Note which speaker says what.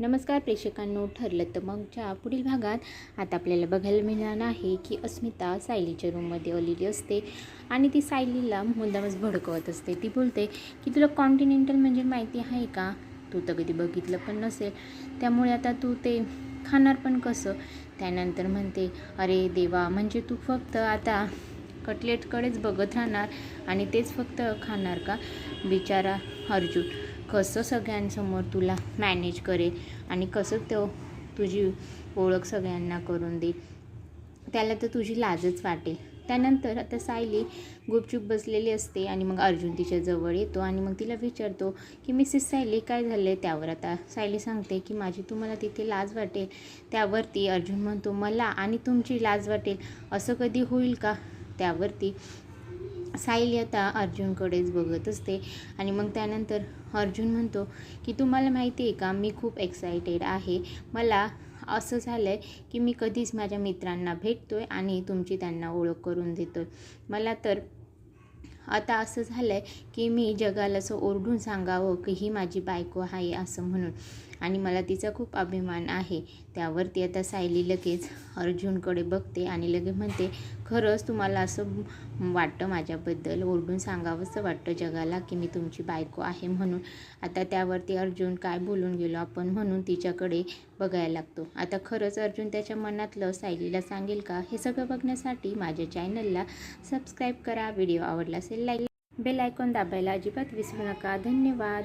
Speaker 1: नमस्कार प्रेक्षकांनो ठरलं तर मगच्या पुढील भागात. आता आपल्याला बघायला मिळणार आहे की अस्मिता सायलीच्या रूममध्ये आलेली असते आणि ती सायलीला मुद्दामच भडकवत असते. ती बोलते की तुला कॉन्टिनेंटल म्हणजे माहिती आहे का? तू तर कधी बघितलं पण नसेल. त्यामुळे आता तू ते खाणार पण कसं? त्यानंतर म्हणते अरे देवा म्हणजे तू फक्त आता कटलेटकडेच बघत राहणार आणि तेच फक्त खाणार का? बिचारा अर्जुन कसं सगळ्यांसमोर तुला मॅनेज करेल आणि कसं तो तुझी ओळख सगळ्यांना करून देईल. त्याला तर तुझी लाजच वाटेल. त्यानंतर आता सायली गुपचूप बसलेली असते आणि मग अर्जुन तिच्या जवळ येतो आणि मग तिला विचारतो की मिसेस सायली काय झालं आहे त्यावर? आता सायली सांगते की माझी तुम्हाला तिथे लाज वाटेल. त्यावरती अर्जुन म्हणतो मला आणि तुमची लाज वाटेल. असं कधी होईल का? त्यावरती सायली आता अर्जुनकडेच बघत असते. आणि मग त्यानंतर अर्जुन म्हणतो की तुम्हाला माहिती आहे का मी खूप एक्सायटेड आहे. मला असं झालं आहे की मी कधीच माझ्या मित्रांना भेटतो आहे आणि तुमची त्यांना ओळख करून देतो आहे मला तर आता असं झालं आहे की मी जगाला असं ओरडून सांगावं की ही माझी बायको आहे असं म्हणून. आणि मला तिचा खूप अभिमान आहे. त्यावरती आता सायली लगेच अर्जुनकडे बघते आणि लगेच म्हणते खरंच तुम्हाला असं वाटतं माझ्याबद्दल? ओरडून सांगावंसं वाटतं जगाला की मी तुमची बायको आहे म्हणून? आता त्यावरती अर्जुन काय बोलून गेलो आपण म्हणून तिच्याकडे बघायला लागतो. आता खरंच अर्जुन त्याच्या मनातलं सायलीला सांगेल का? हे सगळं बघण्यासाठी माझ्या चॅनलला सबस्क्राईब करा. व्हिडिओ आवडला असेल लाईक बेल आयकॉन दाबायला अजिबात विसरू नका. धन्यवाद.